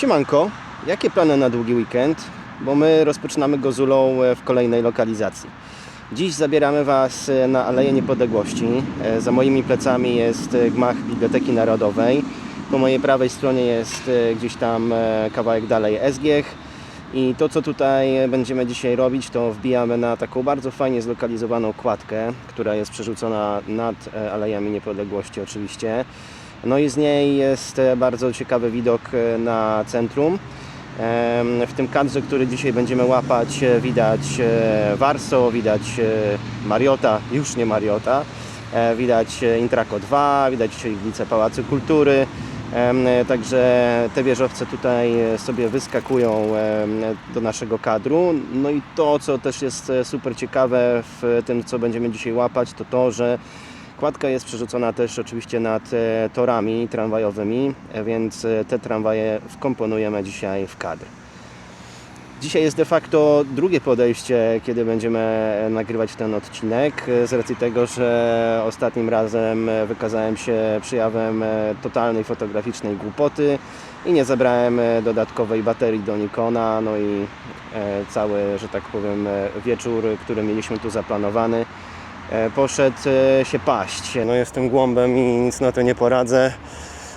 Siemanko, jakie plany na długi weekend? Bo my rozpoczynamy go zulą e, w kolejnej lokalizacji. Dziś zabieramy Was e, na Aleję Niepodległości. E, Za moimi plecami jest gmach Biblioteki Narodowej. Po mojej prawej stronie jest gdzieś tam kawałek dalej Esgiech. I to, co tutaj będziemy dzisiaj robić, to wbijamy na taką bardzo fajnie zlokalizowaną kładkę, która jest przerzucona nad Alejami Niepodległości oczywiście. No i z niej jest e, bardzo ciekawy widok e, na centrum. W tym kadrze, który dzisiaj będziemy łapać, e, widać Warso, widać Mariota, już nie Mariota, widać Intraco 2, widać iglicę Pałacu Kultury. Także te wieżowce tutaj sobie wyskakują do naszego kadru. No i to, co też jest super ciekawe w tym, co będziemy dzisiaj łapać, to to, że Kładka jest przerzucona też oczywiście nad e, torami tramwajowymi, e, więc e, te tramwaje wkomponujemy dzisiaj w kadr. Dzisiaj jest de facto drugie podejście, kiedy będziemy nagrywać ten odcinek, z racji tego, że ostatnim razem wykazałem się przyjawem totalnej fotograficznej głupoty i nie zabrałem dodatkowej baterii do Nikona, no i cały, że tak powiem, wieczór, który mieliśmy tu zaplanowany, poszedł e, się paść. No jestem głąbem i nic na to nie poradzę.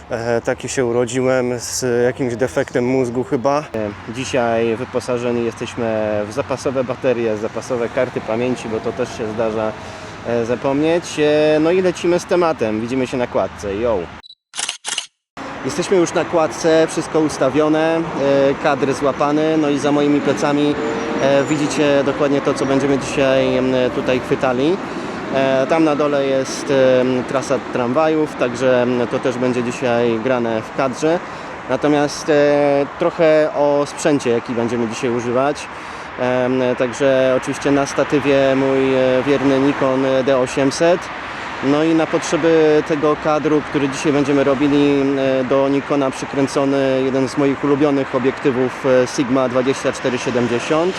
E, Taki się urodziłem z jakimś defektem mózgu chyba. E, Dzisiaj wyposażeni jesteśmy w zapasowe baterie, zapasowe karty pamięci, bo to też się zdarza e, zapomnieć. E, No i lecimy z tematem. Widzimy się na kładce. Yo! Jesteśmy już na kładce, wszystko ustawione, e, kadr złapany, no i za moimi plecami e, widzicie dokładnie to, co będziemy dzisiaj tutaj chwytali. E, Tam na dole jest trasa tramwajów, także to też będzie dzisiaj grane w kadrze. Natomiast e, trochę o sprzęcie, jaki będziemy dzisiaj używać. Także oczywiście na statywie mój e, wierny Nikon D800. No i na potrzeby tego kadru, który dzisiaj będziemy robili, e, do Nikona przykręcony jeden z moich ulubionych obiektywów e, Sigma 2470.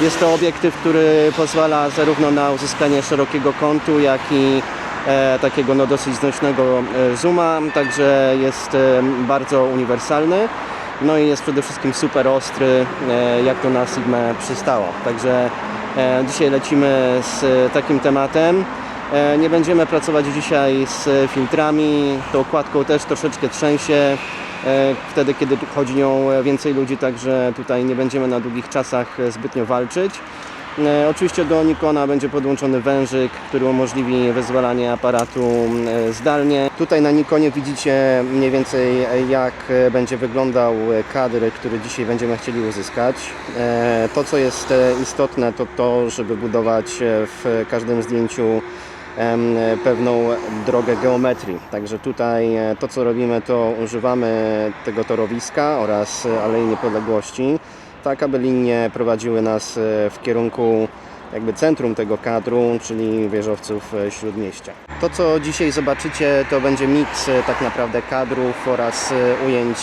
Jest to obiektyw, który pozwala zarówno na uzyskanie szerokiego kątu, jak i e, takiego no, dosyć znośnego e, zooma, także jest e, bardzo uniwersalny. No i jest przede wszystkim super ostry, e, jak to na Sigmę przystało. Także e, dzisiaj lecimy z takim tematem. E, Nie będziemy pracować dzisiaj z filtrami, tą kładką też troszeczkę trzęsie e, wtedy, kiedy chodzi nią więcej ludzi, także tutaj nie będziemy na długich czasach zbytnio walczyć. E, Oczywiście do Nikona będzie podłączony wężyk, który umożliwi wyzwalanie aparatu zdalnie. Tutaj na Nikonie widzicie mniej więcej jak będzie wyglądał kadr, który dzisiaj będziemy chcieli uzyskać. To co jest istotne to to, żeby budować w każdym zdjęciu pewną drogę geometrii. Także tutaj e, to co robimy to używamy tego torowiska oraz Alei Niepodległości, tak aby linie prowadziły nas e, w kierunku jakby centrum tego kadru, czyli wieżowców e, Śródmieścia. To co dzisiaj zobaczycie to będzie miks tak naprawdę kadrów oraz ujęć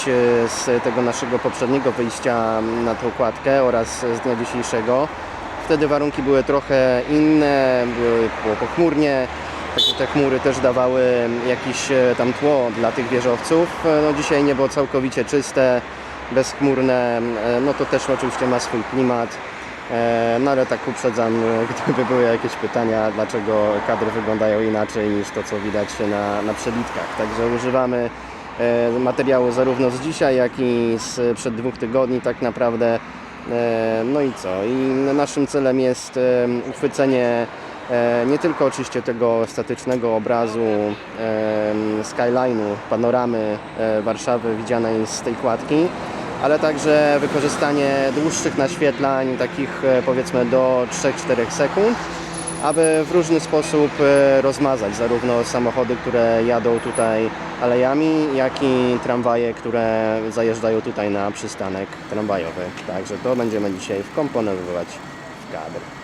z tego naszego poprzedniego wyjścia na tą kładkę oraz z dnia dzisiejszego. Wtedy warunki były trochę inne, były, pochmurnie, także te chmury też dawały jakieś e, tam tło dla tych wieżowców. E, No dzisiaj niebo całkowicie czyste, bezchmurne, e, no to też oczywiście ma swój klimat. No ale tak uprzedzam, gdyby były jakieś pytania, dlaczego kadry wyglądają inaczej niż to, co widać na, na przebitkach. Także używamy materiału zarówno z dzisiaj, jak i z przed dwóch tygodni tak naprawdę. E, No i co? I naszym celem jest e, uchwycenie e, nie tylko oczywiście tego statycznego obrazu skyline'u, panoramy Warszawy widzianej z tej kładki, ale także wykorzystanie dłuższych naświetlań, takich powiedzmy do 3-4 sekund, aby w różny sposób e, rozmazać zarówno samochody, które jadą tutaj alejami, jak i tramwaje, które zajeżdżają tutaj na przystanek tramwajowy. Także to będziemy dzisiaj wkomponowywać w kadr.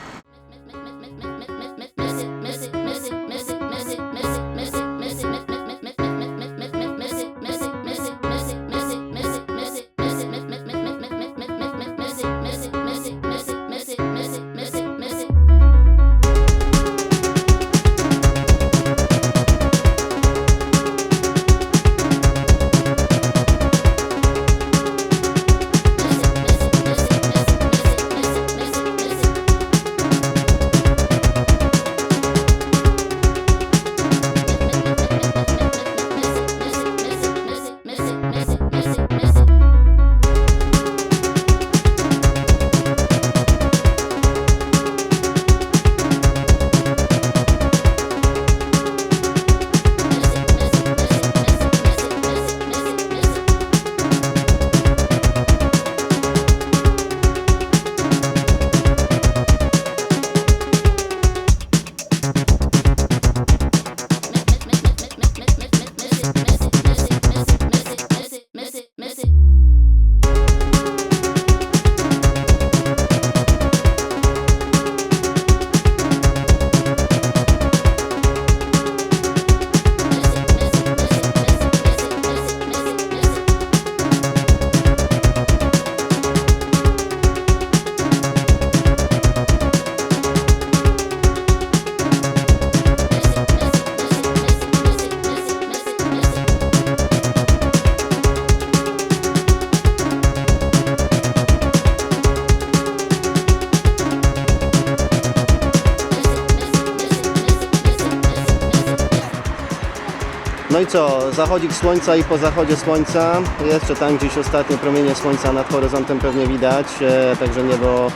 No i co, zachodzik słońca i po zachodzie słońca, jeszcze tam gdzieś ostatnie promienie słońca nad horyzontem pewnie widać, e, także niebo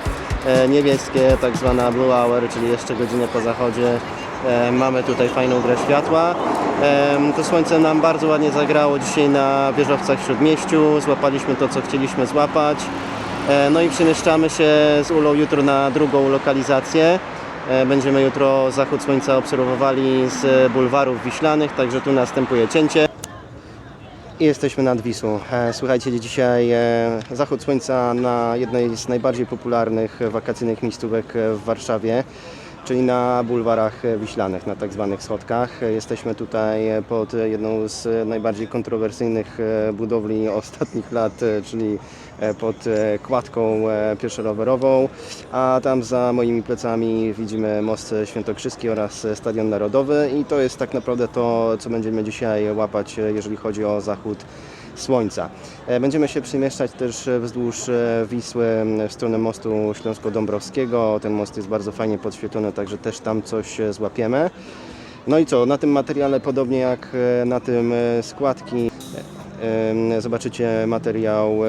e, niebieskie, tak zwana blue hour, czyli jeszcze godzinę po zachodzie. E, mamy tutaj fajną grę światła. Em, To słońce nam bardzo ładnie zagrało dzisiaj na wieżowcach w Śródmieściu, złapaliśmy to co chcieliśmy złapać. E, No i przemieszczamy się z Ulą jutro na drugą lokalizację. E, Będziemy jutro zachód słońca obserwowali z bulwarów wiślanych, także tu następuje cięcie. I jesteśmy nad Wisłą. E, Słuchajcie, dzisiaj e, zachód słońca na jednej z najbardziej popularnych wakacyjnych miejscówek w Warszawie, czyli na bulwarach wiślanych, na tak zwanych schodkach. Jesteśmy tutaj pod jedną z najbardziej kontrowersyjnych e, budowli ostatnich lat, e, czyli e, pod kładką pieszo-rowerową, a tam za moimi plecami widzimy most świętokrzyski oraz Stadion Narodowy i to jest tak naprawdę to, co będziemy dzisiaj łapać, jeżeli chodzi o zachód słońca. E, Będziemy się przemieszczać też e, wzdłuż e, Wisły w stronę mostu Śląsko-Dąbrowskiego. Ten most jest bardzo fajnie podświetlony, także też tam coś złapiemy. No i co, na tym materiale, podobnie jak na tym składki, zobaczycie materiał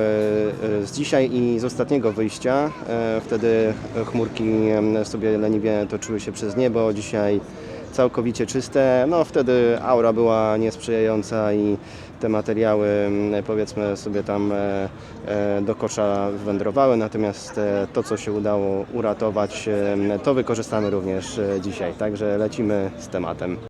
z dzisiaj i z ostatniego wyjścia. Wtedy chmurki sobie leniwie toczyły się przez niebo, dzisiaj całkowicie czyste. No wtedy aura była niesprzyjająca i te materiały mm, powiedzmy sobie tam e, e, do kosza wędrowały, natomiast e, to co się udało uratować to wykorzystamy również dzisiaj, także lecimy z tematem.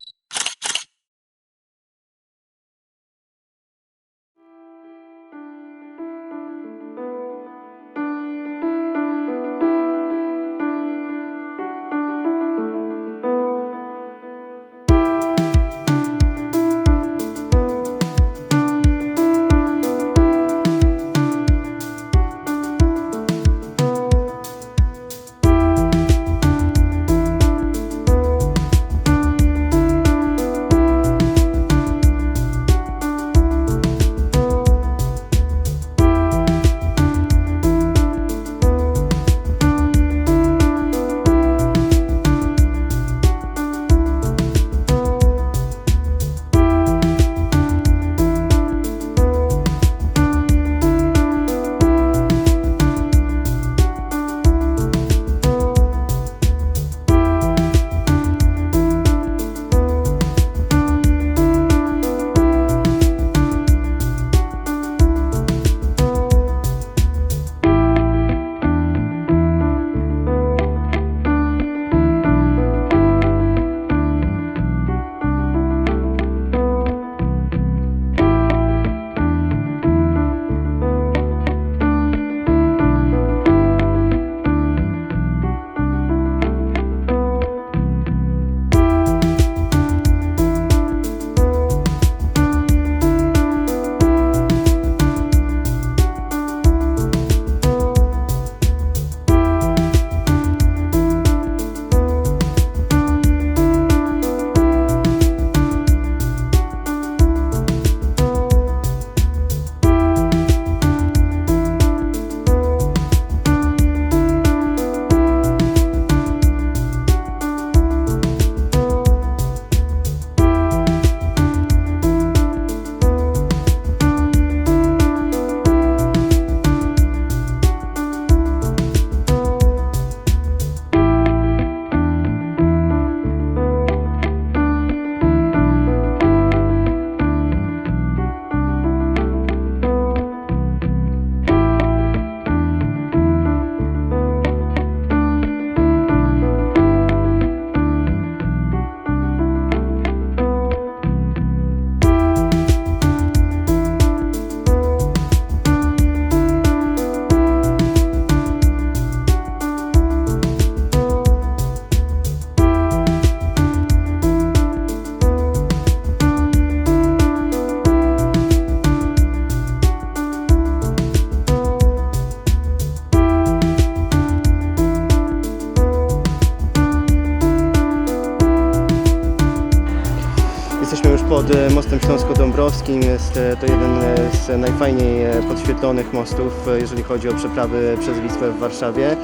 E, mostem Śląsko-Dąbrowskim. Jest e, to jeden e, z najfajniej podświetlonych mostów, jeżeli chodzi o przeprawy przez Wisłę w Warszawie.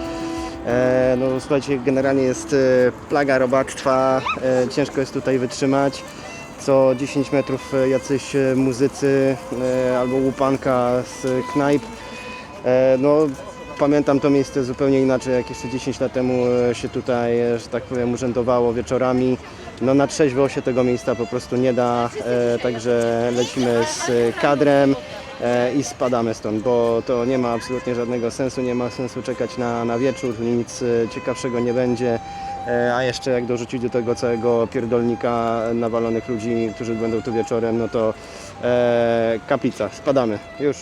No słuchajcie, generalnie jest plaga robactwa, ciężko jest tutaj wytrzymać. co 10 metrów jacyś muzycy albo łupanka z knajp. No, pamiętam to miejsce zupełnie inaczej, jak jeszcze 10 lat temu się tutaj, że tak powiem, urzędowało wieczorami. No na trzeźwo się tego miejsca po prostu nie da, e, także lecimy z kadrem e, i spadamy stąd, bo to nie ma absolutnie żadnego sensu, nie ma sensu czekać na, na wieczór, nic e, ciekawszego nie będzie. E, A jeszcze jak dorzucić do tego całego pierdolnika nawalonych ludzi, którzy będą tu wieczorem, no to e, kaplica, spadamy, już.